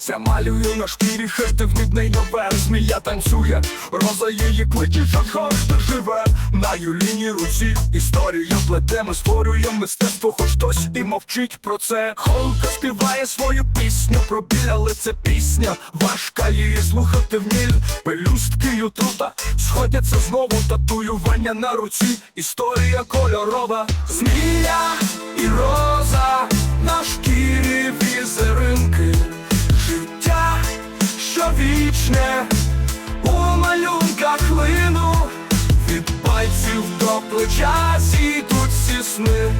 Це малюю на шкірі хрестивний нове Змія танцює, роза її кличе, що кожен живе. На юліній руці історія плете Ми створюємо мистецтво, хоч хтось і мовчить про це. Холка співає свою пісню про біль, але це пісня. Важка її слухати вміль Пелюстки й отрута сходяться знову Татуювання на руці, історія кольорова. Змія і роза вічне, у малюнках лину. Від пальців до плеча зійдуть всі сни.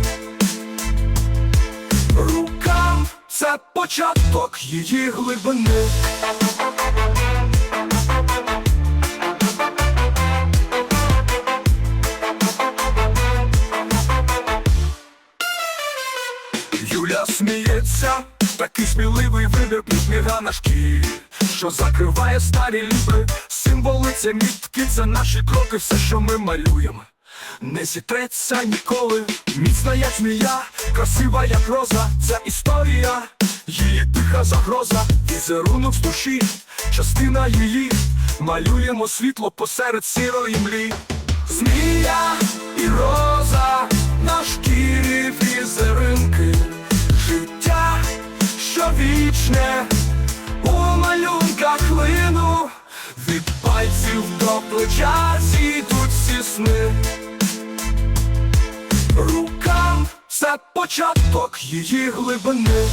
Рукам це початок її глибини. Юля сміється, такий сміливий вибір підміга на шкірі, що закриває старі ліпи, символи це мітки, це наші кроки, все, що ми малюємо. Не зітреться ніколи, міцна як змія, красива як роза, це історія, її тиха загроза, візерунок з душі, частина її, малюємо світло посеред сірої млі. Змія і роза вічне, у малюнках лину. Від пальців до плеча зійдуть всі сни. Рукам це початок її глибини